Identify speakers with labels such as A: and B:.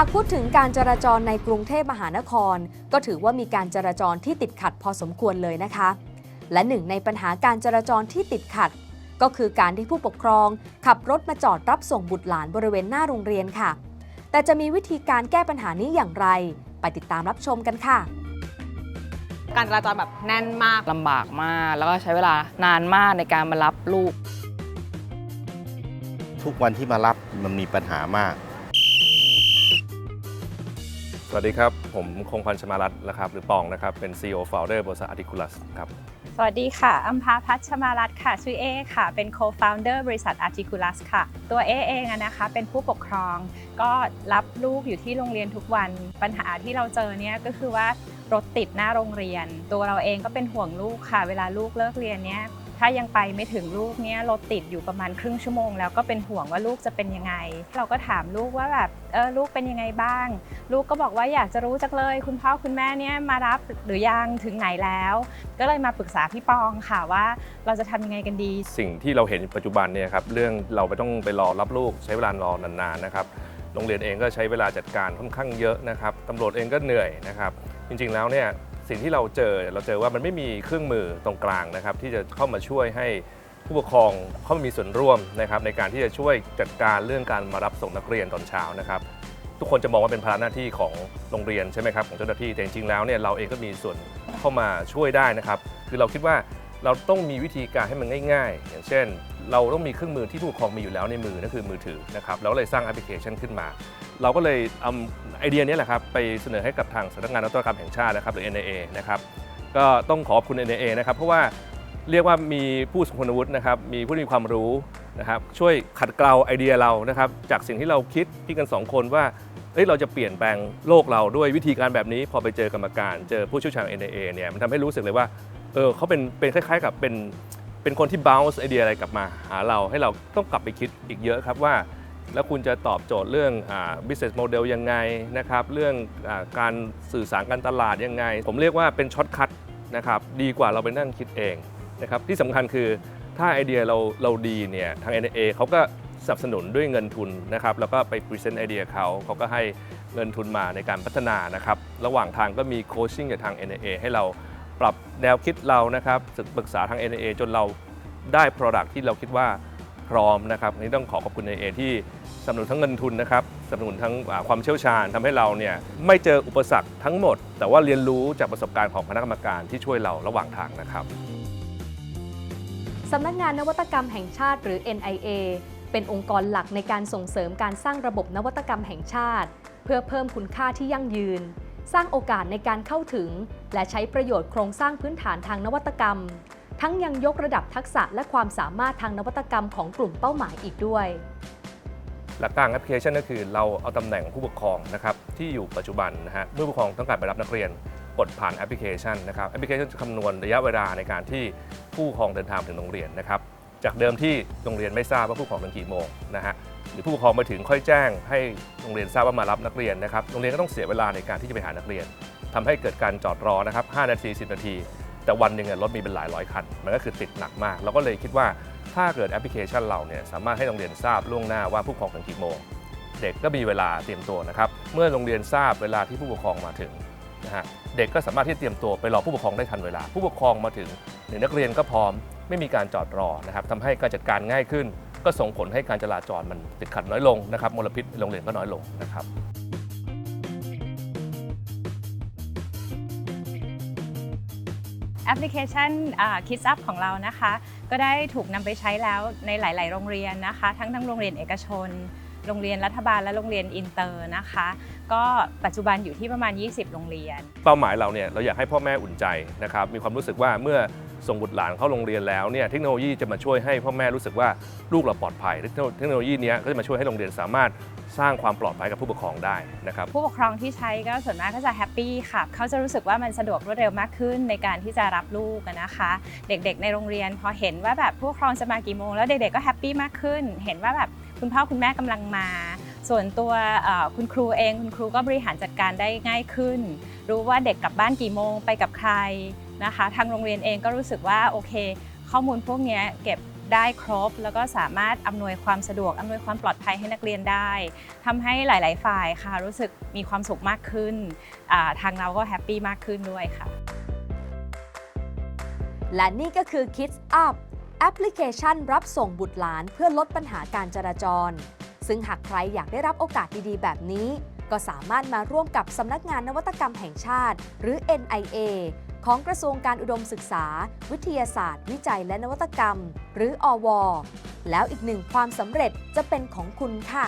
A: ากพูดถึงการจราจรในกรุงเทพมหานคร ก็ถือว่ามีการจราจรที่ติดขัดพอสมควรเลยนะคะ และหนึ่งในปัญหาการจราจรที่ติดขัด ก็คือการที่ผู้ปกครอง ขับรถมาจอดรับส่งบุตรหลานบริเวณหน้าโรงเรียนค่ะ แต่จะมีวิธีการแก้ปัญหานี้อย่างไร ไปติดตามรับชมกันค่ะ
B: การจราจรแบบแน่นมาก
C: ลำบากมาก แล้วก็ใช้เวลานานมากในการมารับลูก
D: ทุกวันที่มารับมันมีปัญหามาก
E: สวัสดีครับ ผมคงพันชมารัตน์นะครับ หรือปองนะครับ เป็น CEO Founder บริษัท Articulus ครับ
F: สวัสดีค่ะอัมพาพัชมารัตน์ค่ะ ชื่อเอค่ะ เป็น co-founder บริษัท Articulus ค่ะ ตัวเอเองนะคะ เป็นผู้ปกครอง ก็รับลูกอยู่ที่โรงเรียนทุกวัน ปัญหาที่เราเจอเนี่ยก็คือว่ารถติดหน้าโรงเรียน ตัวเราเองก็เป็นห่วงลูกค่ะ เวลาลูกเลิกเรียนเนี่ย ถ้ายังไปไม่ถึงลูกเนี่ยรถติดอยู่ประมาณครึ่งชั่วโมง แล้วก็เป็นห่วงว่าลูกจะเป็นยังไง เราก็ถามลูกว่าแบบเออลูกเป็นยังไงบ้าง ลูกก็บอกว่าอยากจะรู้จักเลย คุณพ่อคุณแม่เนี่ยมารับหรือยังถึงไหนแล้ว ก็เลยมาปรึกษาพี่ปองค่ะว่าเราจะทำยังไงกันดี
E: สิ่งที่เราเห็นปัจจุบันเนี่ยครับเรื่องเราไปต้องไปรอรับลูกใช้เวลารอนานๆนะครับโรงเรียนเองก็ใช้เวลาจัดการค่อนข้างเยอะนะครับตำรวจเองก็เหนื่อยนะครับ จริงๆแล้วเนี่ย สิ่งที่เราเจอเราเจอว่ามันไม่มีเครื่องมือตรงกลางนะครับ ที่จะเข้ามาช่วยให้ผู้ปกครองเข้ามามีส่วนร่วมนะครับ ในการที่จะช่วยจัดการเรื่องการมารับส่งนักเรียนตอนเช้านะครับ ทุกคนจะมองว่าเป็นภาระหน้าที่ของโรงเรียนใช่ไหมครับของเจ้าหน้าที่แต่จริงๆแล้วเนี่ยเราเองก็มีส่วนเข้ามาช่วยได้นะครับ คือเราคิดว่าเราต้องมีวิธีการให้มันง่าย ๆ อย่างเช่น เราต้องมีเครื่องมือที่ผู้ปกครองมีอยู่แล้วในมือนั่นคือมือถือนะครับเราก็เลยสร้างแอปพลิเคชันขึ้นมา เราก็เลยเอา ไอเดียนี้แหละครับไปเสนอให้กับทางสำนักงานนวัตกรรมแห่งชาตินะครับหรือ NIA นะครับก็ต้องขอบคุณ NIA นะครับเพราะว่าเรียกว่ามีผู้ทรงคุณวุฒินะครับมีผู้มีความรู้นะครับช่วยขัดเกลาไอเดียเรานะครับจากสิ่งที่เราคิดที่กันสองคนว่าเอ้ยเราจะเปลี่ยนแปลงโลกเราด้วยวิธีการแบบนี้ พอไปเจอกรรมการเจอผู้เชี่ยวชาญ NIA เนี่ยมันทำให้รู้สึกเลยว่าเออเขาเป็นเป็นคล้าย ๆ กับเป็นเป็นคนที่ bounce ไอเดียอะไรกลับมาหาเราให้เราต้องกลับไปคิดอีกเยอะครับว่า แล้วคุณจะตอบโจทย์เรื่องอ business model ยังไงนะครับ เรื่องอการสื่อสารการตลาดยังไง ผมเรียกว่าเป็นช็อตคัทนะครับ ดีกว่าเราไปนั่งคิดเองนะครับ ที่สำคัญคือถ้าไอเดียเราเราดีเนี่ย ทาง NIA เขาก็สนับสนุนด้วยเงินทุนนะครับ แล้วก็ไปพรีเซนต์ไอเดียเขา เขาก็ให้เงินทุนมาในการพัฒนานะครับ ระหว่างทางก็มีโคชชิ่งจากทาง NIA ให้เราปรับแนวคิดเรานะครับปรึกษาทาง NIA จนเราได้ Product ที่เราคิดว่า พร้อมนะครับอันนี้ต้องขอขอบคุณในเอที่สนับสนุนทั้งเงินทุนนะครับสนับสนุนทั้งความเชี่ยวชาญทำให้เราเนี่ยไม่เจออุปสรรคทั้งหมด แต่ว่าเรียนรู้จากประสบการณ์ของคณะกรรมการที่ช่วยเราระหว่างทางนะครับ
A: สำนักงานนวัตกรรมแห่งชาติหรือ NIA เป็นองค์กรหลักในการส่งเสริมการสร้างระบบนวัตกรรมแห่งชาติ เพื่อเพิ่มคุณค่าที่ยั่งยืน สร้างโอกาสในการเข้าถึง และใช้ประโยชน์โครงสร้างพื้นฐานทางนวัตกรรม ทั้งยังยกระดับทักษะและความสามารถทางนวัตกรรมของกลุ่มเป้าหมายอีกด้วย
E: หลักการแอปพลิเคชันก็คือเราเอาตำแหน่งผู้ปกครองนะครับที่อยู่ปัจจุบันนะฮะเมื่อผู้ปกครองต้องการไปรับนักเรียนกดผ่านแอปพลิเคชันนะครับแอปพลิเคชันจะคำนวณระยะเวลาในการที่ผู้ปกครองเดินทางถึงโรงเรียนนะครับจากเดิมที่โรงเรียนไม่ทราบว่าผู้ปกครองถึงกี่โมงนะฮะหรือผู้ปกครองมาถึงค่อยแจ้ง ให้โรงเรียนทราบว่ามารับนักเรียนนะครับโรงเรียนก็ต้องเสียเวลาในการที่จะไปหานักเรียนทำให้เกิดการจอดรอนะครับ5นาที 10 นาที แต่วันหนึ่งรถมีเป็นหลายร้อยคัน มันก็คือติดหนักมาก เราก็เลยคิดว่าถ้าเกิดแอปพลิเคชันเราเนี่ยสามารถให้โรงเรียนทราบล่วงหน้าว่าผู้ปกครองถึงกี่โมง เด็กก็มีเวลาเตรียมตัวนะครับ เมื่อโรงเรียนทราบเวลาที่ผู้ปกครองมาถึงนะฮะเด็กก็สามารถที่เตรียมตัวไปรอผู้ปกครองได้ทันเวลา ผู้ปกครองมาถึงหรือนักเรียนก็พร้อม ไม่มีการจอดรอนะครับทำให้การจัดการง่ายขึ้น ก็ส่งผลให้การจราจรมันติดขัดน้อยลงนะครับมลพิษในโรงเรียนก็น้อยลงนะครับ
F: แอปพลิเคชันคิดซับของเรานะคะ ก็ได้ถูกนำไปใช้แล้วในหลาย ๆ โรงเรียนนะคะ ทั้งทั้งโรงเรียนเอกชน โรงเรียนรัฐบาลและโรงเรียนอินเตอร์นะคะ ก็ปัจจุบันอยู่ที่ประมาณ 20 โรงเรียน
E: เป้าหมายเราเนี่ยเราอยากให้พ่อแม่อุ่นใจนะครับมีความรู้สึกว่าเมื่อ ส่งบุตรหลานเข้าโรงเรียนแล้วเนี่ยเทคโนโลยีจะมาช่วยให้พ่อแม่รู้สึกว่าลูกเราปลอดภัย เทคโนโลยีนี้ก็จะมาช่วยให้โรงเรียนสามารถสร้างความปลอดภัยกับผู้ปกครองได้นะครับ
F: ผู้ปกครองที่ใช้ก็ส่วนมากก็จะแฮปปี้ค่ะเขาจะรู้สึกว่ามันสะดวกรวดเร็วมากขึ้นในการที่จะรับลูกนะคะ เด็กๆ ในโรงเรียนพอเห็นว่าแบบผู้ปกครองจะมากี่โมงแล้วเด็กๆก็แฮปปี้มากขึ้น เห็นว่าแบบคุณพ่อคุณแม่กำลังมา ส่วนตัวคุณครูเองคุณครูก็บริหารจัดการได้ง่ายขึ้น รู้ว่าเด็กกลับบ้านกี่โมงไปกับใคร นะคะ ทางโรงเรียนเองก็รู้สึกว่าโอเค ข้อมูลพวกนี้เก็บได้ครบ แล้วก็สามารถอำนวยความสะดวกอำนวยความปลอดภัยให้นักเรียนได้ทำให้หลาย ๆ ฝ่ายค่ะ รู้สึกมีความสุขมากขึ้น ทางเราก็แฮปปี้มากขึ้นด้วยค่ะ
A: และนี่ก็คือ Kids Up แอปพลิเคชันรับส่งบุตรหลานเพื่อลดปัญหาการจราจร ซึ่งหากใครอยากได้รับโอกาสดี ๆ แบบนี้ ก็สามารถมาร่วมกับสำนักงานนวัตกรรมแห่งชาติ หรือ NIA ของกระทรวงการอุดมศึกษา วิทยาศาสตร์ วิจัยและนวัตกรรม หรืออว แล้วอีกหนึ่งความสำเร็จจะเป็นของคุณค่ะ